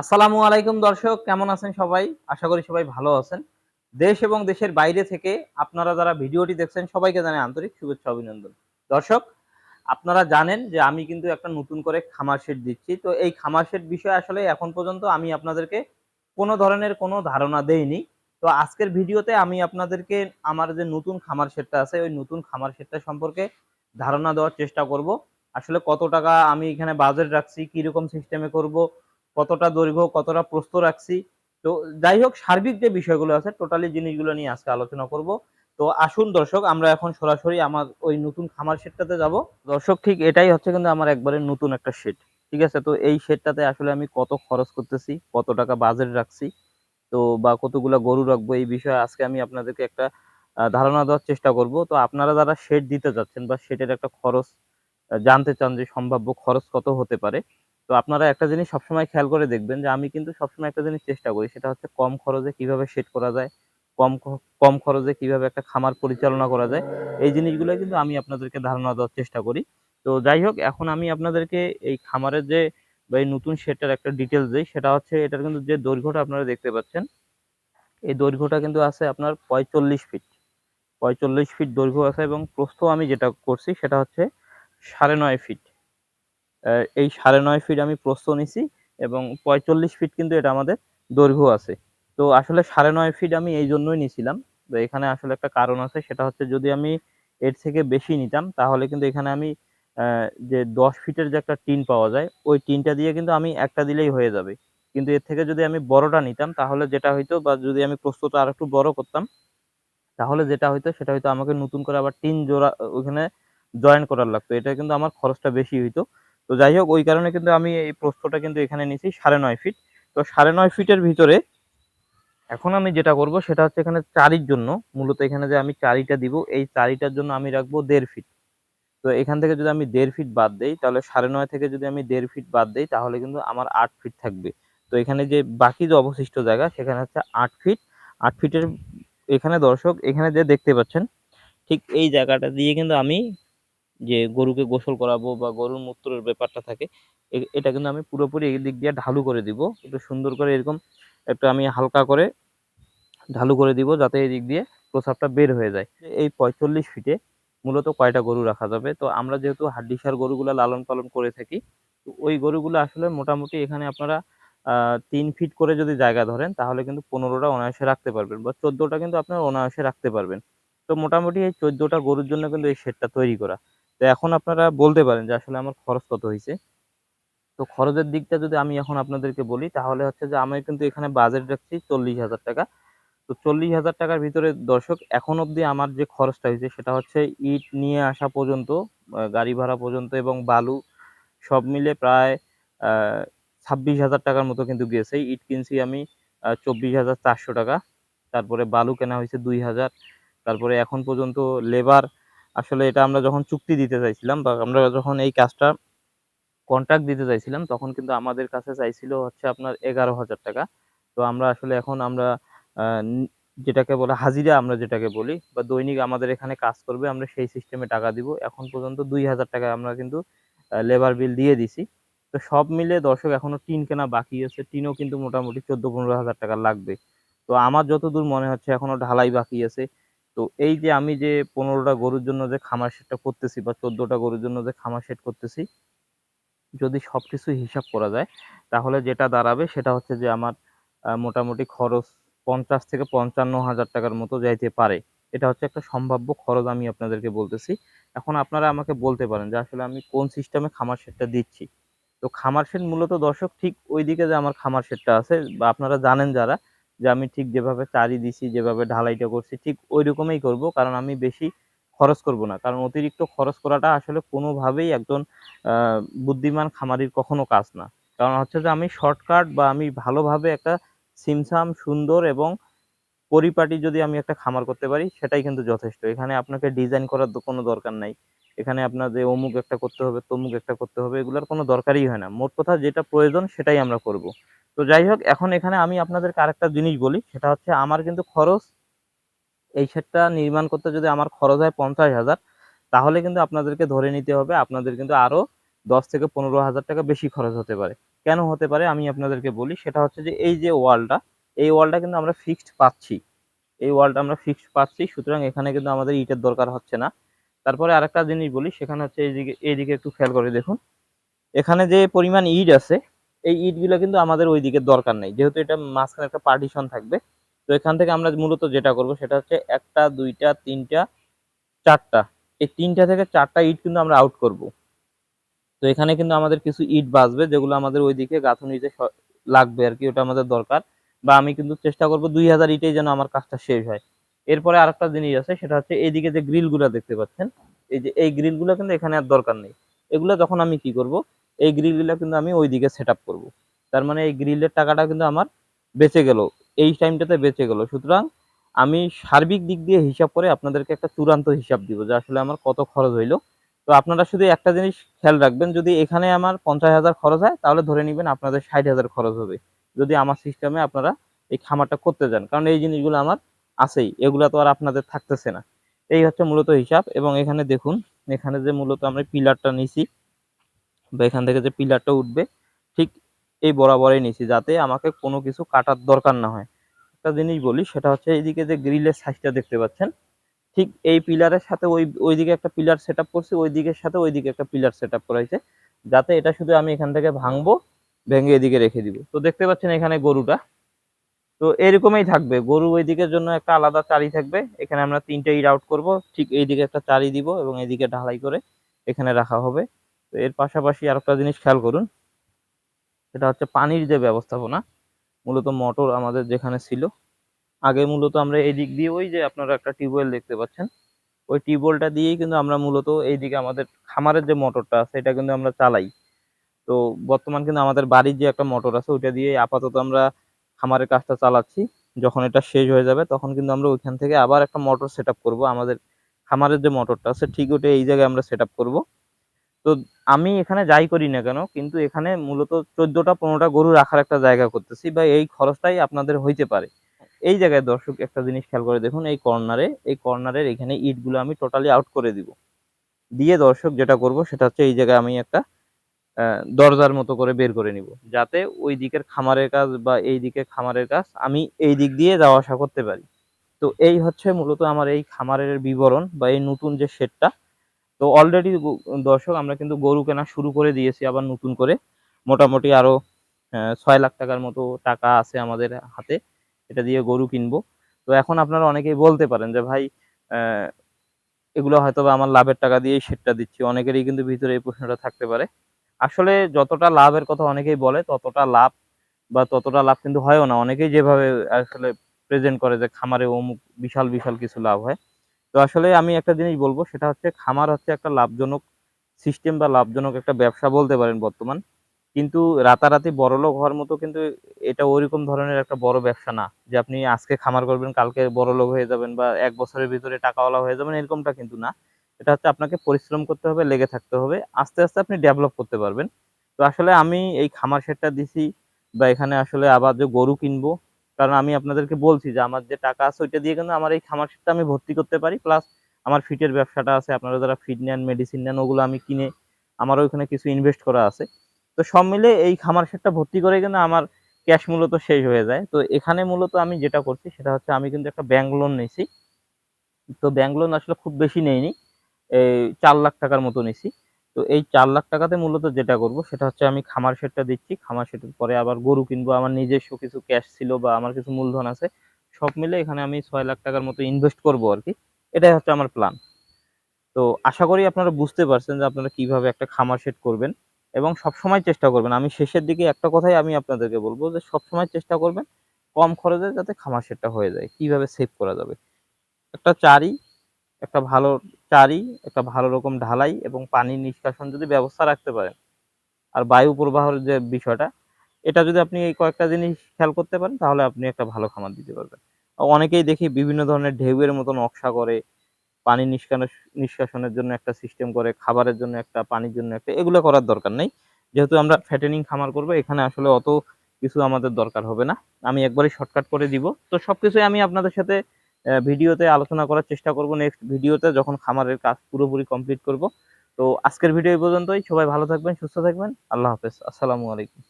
আসসালামু আলাইকুম দর্শক, কেমন আছেন সবাই? আশা করি সবাই ভালো আছেন। দেশ এবং দেশের বাইরে থেকে আপনারা যারা ভিডিওটি দেখছেন, সবাইকে জানাই আন্তরিক শুভেচ্ছা অভিনন্দন। দর্শক, আপনারা জানেন যে আমি কিন্তু একটা নতুন করে খামার শেড দিচ্ছি। তো এই খামার শেড বিষয়ে আসলে এখন পর্যন্ত আমি আপনাদেরকে কোনো ধরনের কোনো ধারণা দেইনি। তো আজকের ভিডিওতে আমি আপনাদেরকে আমার যে নতুন খামার শেডটা আছে, ওই নতুন খামার শেডটা সম্পর্কে ধারণা দেওয়ার চেষ্টা করব। আসলে কত টাকা আমি এখানে বাজেট রাখছি, কীরকম সিস্টেমে করব কতটা দৈর্ঘ্য, কতটা প্রস্ত রাখছি। তো যাই হোক, সার্বিক যে বিষয়গুলো আছে, টোটালি জিনিসগুলো নিয়ে আজকে আলোচনা করব। তো আসুন দর্শক, আমরা এখন সরাসরি আমার ওই নতুন খামার শেডটাতে যাব। দর্শক, ঠিক এটাই হচ্ছে কিন্তু আমার একবারে নতুন একটা শেড ঠিক আছে? তো এই শেডটাতে আসলে আমি কত খরচ করতেছি, কত টাকা বাজেট রাখছি, তো বা কতগুলা গরু রাখব, এই বিষয়ে আজকে আমি আপনাদেরকে একটা ধারণা দেওয়ার চেষ্টা করব। তো আপনারা যারা শেড দিতে যাচ্ছেন বা শেডের একটা খরচ জানতে চান যে সম্ভাব্য খরচ কত হতে পারে তো আপনারা একটা জিনিস সবসময় খেয়াল করে দেখবেন যে আমি কিন্তু সবসময় একটা জিনিস চেষ্টা করি, সেটা হচ্ছে কম খরচে কীভাবে সেট করা যায়, কম কম খরচে কীভাবে একটা খামার পরিচালনা করা যায়, এই জিনিসগুলো কিন্তু আমি আপনাদেরকে ধারণা দেওয়ার চেষ্টা করি। তো যাই হোক, এখন আমি আপনাদেরকে এই খামারের যে, বা এই নতুন শেডটার একটা ডিটেলস দিই, সেটা হচ্ছে এটার কিন্তু যে দৈর্ঘ্যটা আপনারা দেখতে পাচ্ছেন, এই দৈর্ঘ্যটা কিন্তু আছে আপনার পঁয়তাল্লিশ ফিট পঁয়তাল্লিশ ফিট দৈর্ঘ্য আছে এবং প্রস্থ আমি যেটা করছি সেটা হচ্ছে সাড়ে নয় ফিট এই সাড়ে নয় ফিট আমি প্রস্থ নিছি এবং পঁয়তাল্লিশ ফিট কিন্তু এটা আমাদের দৈর্ঘ্য আছে। তো আসলে সাড়ে নয় ফিট আমি এই জন্যই নিছিলাম। তো এখানে আসলে একটা কারণ আছে, সেটা হচ্ছে যদি আমি এর থেকে বেশি নিতাম, তাহলে কিন্তু এখানে আমি যে দশ ফিটের যে একটা টিন পাওয়া যায়, ওই টিনটা দিয়ে কিন্তু আমি একটা দিলেই হয়ে যাবে। কিন্তু এর থেকে যদি আমি বড়টা নিতাম, তাহলে যেটা হইতো বা যদি আমি প্রস্তুত আর একটু বড় করতাম, তাহলে যেটা হইতো, সেটা হয়তো আমাকে নতুন করে আবার টিন জোড়া, ওখানে জয়েন করার লাগতো। এটা কিন্তু আমার খরচটা বেশি হইতো। তো যাই হোক, ওই কারণে কিন্তু আমি এই প্রস্থটা কিন্তু এখানে নিয়েছি সাড়ে নয় ফিট তো সাড়ে নয় ফিটের ভিতরে এখন আমি যেটা করব সেটা হচ্ছে এখানে চারির জন্য। মূলত এখানে যে আমি চারিটা দিব, এই চারিটার জন্য আমি রাখব দেড় ফিট তো এখান থেকে যদি আমি দেড় ফিট বাদ দেই, তাহলে সাড়ে নয় থেকে যদি আমি দেড় ফিট বাদ দেই, তাহলে কিন্তু আমার আট ফিট থাকবে। তো এখানে যে বাকি যে অবশিষ্ট জায়গা, সেখানে হচ্ছে আট ফিট আট ফিটের এখানে দর্শক, এখানে যে দেখতে পাচ্ছেন, ঠিক এই জায়গাটা দিয়ে কিন্তু আমি যে গরুকে গোসল করাবো বা গরুর মূত্রের ব্যাপারটা থাকে এটা কিন্তু আমি পুরোপুরি এই দিক দিয়ে ঢালু করে দিব। একটু সুন্দর করে এরকম একটু আমি হালকা করে ঢালু করে দিব যাতে এই দিক দিয়ে প্রসাবটা বের হয়ে যায়। এই পঁয়তাল্লিশ ফিটে মূলত কয়টা গরু রাখা যাবে? তো আমরা যেহেতু হাড্ডিসার গরুগুলো লালন পালন করে থাকি, তো ওই গরুগুলো আসলে মোটামুটি এখানে আপনারা তিন ফিট করে যদি জায়গা ধরেন, তাহলে কিন্তু পনেরোটা অনায়াসে রাখতে পারবেন বা চোদ্দোটা কিন্তু আপনার অনায়াসে রাখতে পারবেন। তো মোটামুটি এই চোদ্দোটা গরুর জন্য কিন্তু এই শেডটা তৈরি করা। তো এখন আপনারা বলতে পারেন যে আসলে আমার খরচ কত হয়েছে তো খরচের দিকটা যদি আমি এখন আপনাদেরকে বলি, তাহলে হচ্ছে যে আমি কিন্তু এখানে বাজেট রাখছি চল্লিশ হাজার টাকা। তো চল্লিশ হাজার টাকার ভিতরে দর্শক, এখন অবধি আমার যে খরচটা হয়েছে সেটা হচ্ছে ইট নিয়ে আসা পর্যন্ত গাড়ি ভাড়া পর্যন্ত এবং বালু সব মিলে প্রায় ছাব্বিশ হাজার টাকার মতো কিন্তু গেছে। ইট কিনছি আমি চব্বিশ হাজার চারশো টাকা। তারপরে বালু কেনা হয়েছে দুই হাজার। তারপরে এখন পর্যন্ত লেবার আসলে এটা আমরা যখন চুক্তি দিতে চাইছিলাম বা আমরা যখন এই কাজটা কন্ট্রাক্ট দিতে চাইছিলাম, তখন কিন্তু আমাদের কাছে চাইছিল হচ্ছে আপনার এগারো হাজার টাকা। তো আমরা আসলে এখন আমরা যেটাকে বলে হাজিরা আমরা যেটাকে বলি বা দৈনিক আমাদের এখানে কাজ করবে, আমরা সেই সিস্টেমে টাকা দিব। এখন পর্যন্ত দুই হাজার টাকা আমরা কিন্তু লেবার বিল দিয়ে দিছি। তো সব মিলে দর্শক এখনও টিন কেনা বাকি আছে টিনও কিন্তু মোটামুটি চোদ্দ পনেরো হাজার টাকা লাগবে। তো আমার যতদূর মনে হচ্ছে এখনও ঢালাই বাকি আছে। তো এই যে আমি যে পনেরোটা গরুর জন্য যে খামার সেটটা করতেছি বা চোদ্দটা গরুর জন্য যে খামার সেট করতেছি, যদি সবকিছু হিসাব করা যায়, তাহলে যেটা দাঁড়াবে সেটা হচ্ছে যে আমার মোটামুটি খরচ পঞ্চাশ থেকে পঞ্চান্ন হাজার টাকার মতো যাইতে পারে। এটা হচ্ছে একটা সম্ভাব্য খরচ আমি আপনাদেরকে বলতেছি। এখন আপনারা আমাকে বলতে পারেন যে আসলে আমি কোন সিস্টেমে খামার সেটটা দিচ্ছি? তো খামার সেট মূলত দর্শক ঠিক ওইদিকে যে আমার খামার সেটটা আছে, বা আপনারা জানেন যারা যে আমি ঠিক যেভাবে চারি দিছি, যেভাবে ঢালাইটা করছি, ঠিক ওই রকমই করব। কারণ আমি বেশি খরচ করব না। কারণ অতিরিক্ত খরচ করাটা আসলে কোনোভাবেই একজন বুদ্ধিমান খামারির কখনো কাজ না। কারণ হচ্ছে যে আমি শর্টকাট বা আমি ভালোভাবে একটা সিমসাম, সুন্দর এবং পরিপাটি যদি আমি একটা খামার করতে পারি, সেটাই কিন্তু যথেষ্ট। এখানে আপনাকে ডিজাইন করার কোনো দরকার নাই। এখানে আপনার যে অমুক একটা করতে হবে, তমুক একটা করতে হবে, এগুলোর কোনো দরকারই হয় না। মোট কথা যেটা প্রয়োজন সেটাই আমরা করব। তো যাই হোক, এখন এখানে আমি আপনাদেরকে আরেকটা জিনিস বলি, সেটা হচ্ছে আমার কিন্তু খরচ এই শেডটা নির্মাণ করতে যদি আমার খরচ হয় পঞ্চাশ হাজার, তাহলে কিন্তু আপনাদেরকে ধরে নিতে হবে, আপনাদের কিন্তু আরও দশ থেকে পনেরো হাজার টাকা বেশি খরচ হতে পারে। কেন হতে পারে আমি আপনাদেরকে বলি, সেটা হচ্ছে যে এই যে ওয়ালটা, এই ওয়ালটা কিন্তু আমরা ফিক্সড পাচ্ছি। এই ওয়ালটা আমরা ফিক্সড পাচ্ছি, সুতরাং এখানে কিন্তু আমাদের ইটের দরকার হচ্ছে না। তারপরে আরেকটা জিনিস বলি, সেখানে হচ্ছে এইদিকে এইদিকে একটু খেয়াল করে দেখুন। এখানে যে পরিমাণ ইট আছে, এই ইটগুলো কিন্তু আমাদের ওই দিকে দরকার নেই। যেহেতু এটা মাঝখানে একটা পার্টিশন থাকবে, তো এখান থেকে আমরা মূলত যেটা করব সেটা হচ্ছে একটা, দুইটা, তিনটা, চারটা। এই তিনটা থেকে চারটা ইট কিন্তু আমরা আউট করব। তো এখানে কিন্তু আমাদের কিছু ইট বাঁচবে, যেগুলো আমাদের ওইদিকে গাঁথুনিতে লাগবে আর কি, ওটা আমাদের দরকার। বা আমি কিন্তু চেষ্টা করব দুই হাজার ইটেই যেন আমার কাজটা শেষ হয়। এরপরে আরেকটা জিনিস আছে, সেটা হচ্ছে এইদিকে যে গ্রিলগুলো দেখতে পাচ্ছেন, এই যে এই গ্রিলগুলো কিন্তু এখানে আর দরকার নেই। এগুলো যখন আমি কি করব, এই গ্রিলগুলো কিন্তু আমি ওইদিকে সেট আপ করব। তার মানে এই গ্রিলের টাকাটা কিন্তু আমার বেঁচে গেল, এই টাইমটাতে বেঁচে গেল। সুতরাং আমি সার্বিক দিক দিয়ে হিসাব করে আপনাদেরকে একটা চূড়ান্ত হিসাব দিব যে আসলে আমার কত খরচ হইল। তো আপনারা শুধু একটা জিনিস খেয়াল রাখবেন, যদি এখানে আমার পঞ্চাশ হাজার খরচ হয়, তাহলে ধরে নেবেন আপনাদের ষাট হাজার খরচ হবে। যদি আমার সিস্টেমে আপনারা এই খামারটা করতে যান, কারণ এই জিনিসগুলো আমার আছেই, এগুলো তো আর আপনাদের থাকতেছে না। এই হচ্ছে মূলত হিসাব এবং এখানে দেখুন, এখানে যে মূলত আমরা পিলারটা নিছি বা এখান থেকে যে পিলারটা উঠবে, ঠিক এই বরাবরই নিছি যাতে আমাকে কোনো কিছু কাটার দরকার না হয়। একটা জিনিস বলি, সেটা হচ্ছে এইদিকে যে গ্রিলের সাইজটা দেখতে পাচ্ছেন, ঠিক এই পিলারের সাথে ওই, ওইদিকে একটা পিলার সেট আপ করছি ওই দিকের সাথে ওইদিকে একটা পিলার সেট আপ করা হয়েছে, যাতে এটা শুধু আমি এখান থেকে ভাঙবো, ভেঙে এদিকে রেখে দিব। তো দেখতে পাচ্ছেন এখানে গরুটা তো এরকমই থাকবে। গরু ওই দিকের জন্য একটা আলাদা চারি থাকবে। এখানে আমরা তিনটে ইট আউট করব। ঠিক এইদিকে একটা চারি দিব এবং এইদিকে ঢালাই করে এখানে রাখা হবে। তো এর পাশাপাশি আরেকটা জিনিস খেয়াল করুন। সেটা হচ্ছে পানির যে ব্যবস্থাপনা, মূলত মোটর আমাদের যেখানে ছিল। আগে মূলত আমরা এই দিক দিয়ে ওই যে আপনারা একটা টিউবওয়েল দেখতে পাচ্ছেন, ওই টিউবওয়েলটা দিয়েই কিন্তু আমরা মূলত এইদিকে আমাদের খামারের যে মোটরটা আছে, এটা কিন্তু আমরা চালাই। তো বর্তমান কিন্তু আমাদের বাড়ির যে একটা মোটর আছে, ওইটা দিয়ে আপাতত আমরা খামারের কাজটা চালাচ্ছি। যখন এটা শেষ হয়ে যাবে, তখন কিন্তু আমরা ওইখান থেকে আবার একটা মোটর সেট আপ করব। আমাদের খামারের যে মোটরটা আছে ঠিক ওটা এই জায়গায় আমরা সেট আপ করব। তো আমি এখানে যাই করি না কেন, কিন্তু এখানে মূলত চোদ্দটা, পনেরোটা গরু রাখার একটা জায়গা করতেছি বা এই খরচটাই আপনাদের হইতে পারে। এই জায়গায় দর্শক একটা জিনিস খেয়াল করে দেখুন, এই কর্নারে এই কর্নারের এখানে ইটগুলো আমি টোটালি আউট করে দিব। দিয়ে দর্শক যেটা করব, সেটা হচ্ছে এই জায়গায় আমি একটা দরজার মতো করে বের করে নিব। যাতে ওই দিকের খামারের কাজ বা এই দিকের খামারের কাজ আমি এই দিক দিয়ে যাওয়া আসা করতে পারি। তো এই হচ্ছে মূলত আমার এই খামারের বিবরণ বা এই নতুন যে শেডটা তো অলরেডি দর্শক আমরা কিন্তু গরু কেনা শুরু করে দিয়েছি আবার নতুন করে। মোটামুটি আরও আহ, ছয় লাখ টাকার মতো টাকা আছে আমাদের হাতে এটা দিয়ে গরু কিনবো। তো এখন আপনারা অনেকেই বলতে পারেন যে ভাই এগুলো হয়তো আমার লাভের টাকা দিয়েই সেটটা দিচ্ছি। অনেকেরই কিন্তু ভিতরে এই প্রশ্নটা থাকতে পারে। আসলে যতটা লাভের কথা অনেকেই বলে, ততটা লাভ বা ততটা লাভ কিন্তু হয়ও না। অনেকেই যেভাবে আসলে প্রেজেন্ট করে যে খামারে অমুক বিশাল বিশাল কিছু লাভ হয়। তো আসলে আমি একটা জিনিস বলব, সেটা হচ্ছে খামার হচ্ছে একটা লাভজনক সিস্টেম বা লাভজনক একটা ব্যবসা বলতে পারেন বর্তমান। কিন্তু রাতারাতি বড়লোক হওয়ার মতো কিন্তু এটা ওইরকম ধরনের একটা বড় ব্যবসা না, যে আপনি আজকে খামার করবেন, কালকে বড়লোক হয়ে যাবেন বা এক বছরের ভিতরে টাকাওয়ালা হয়ে যাবেন, এরকমটা কিন্তু না। এটা হচ্ছে আপনাকে পরিশ্রম করতে হবে, লেগে থাকতে হবে, আস্তে আস্তে আপনি ডেভেলপ করতে পারবেন। তো আসলে আমি এই খামার সেটটা দিছি বা এখানে আসলে আবার যে গরু কিনবো, কারণ আমি আপনাদেরকে বলছি যে আমার যে টাকা আছে ওইটা দিয়ে কিন্তু আমার এই খামার সেটটা আমি ভর্তি করতে পারি। প্লাস আমার ফিটের ব্যবসাটা আছে, আপনারা যারা ফিট নেন মেডিসিন নেন, ওগুলো আমি কিনে আমারও ওইখানে কিছু ইনভেস্ট করা আছে। তো সব মিলে এই খামার শেডটা ভর্তি করে কিন্তু আমার ক্যাশ মূলত শেষ হয়ে যায়। তো এখানে মূলত আমি যেটা করছি সেটা হচ্ছে আমি কিন্তু একটা ব্যাংক লোন নিয়েছি। তো ব্যাংক লোন আসলে খুব বেশি নেইনি। এই চার লাখ টাকার মতো নিছি। তো এই চার লাখ টাকাতে মূলত যেটা করব, সেটা হচ্ছে আমি খামার সেটটা দিচ্ছি। খামার সেটের পরে আবার গরু কিনবো। আমার নিজস্ব কিছু ক্যাশ ছিল বা আমার কিছু মূলধন আছে, সব মিলে এখানে আমি ছয় লাখ টাকার মতো ইনভেস্ট করব আর কি এটাই হচ্ছে আমার প্ল্যান তো আশা করি আপনারা বুঝতে পারছেন যে আপনারা কীভাবে একটা খামার সেট করবেন এবং সবসময় চেষ্টা করবেন। আমি শেষের দিকে একটা কথাই আমি আপনাদেরকে বলব যে সবসময় চেষ্টা করবেন কম খরচে যাতে খামার সেটটা হয়ে যায়, কীভাবে সেভ করা যাবে। একটা চারি, একটা ভালো চারি, একটা ভালো রকম ঢালাই এবং পানি নিষ্কাশন যদি ব্যবস্থা রাখতে পারেন। আর বায়ু প্রবাহের যে বিষয়টা, এটা যদি আপনি এই কয়েকটা জিনিস খেয়াল করতে পারেন, তাহলে আপনি একটা ভালো খামার দিতে পারবেন। অনেকেই দেখি বিভিন্ন ধরনের ঢেউয়ের মতো নকশা করে, পানি নিষ্কাশ নিষ্কাশনের জন্য একটা সিস্টেম করে, খাবারের জন্য একটা, পানির জন্য একটা, এগুলো করার দরকার নেই। যেহেতু আমরা ফ্যাটেনিং খামার করব, এখানে আসলে অত কিছু আমাদের দরকার হবে না। আমি একবারই শর্টকাট করে দিব। তো সবকিছুই আমি আপনাদের সাথে ভিডিওতে আলোচনা করার চেষ্টা করব। নেক্সট ভিডিওতে যখন খামারের কাজ পুরোপুরি কমপ্লিট করব। তো আজকের ভিডিও এই পর্যন্তই। সবাই ভালো থাকবেন, সুস্থ থাকবেন। আল্লাহ হাফেজ। আসসালামু আলাইকুম।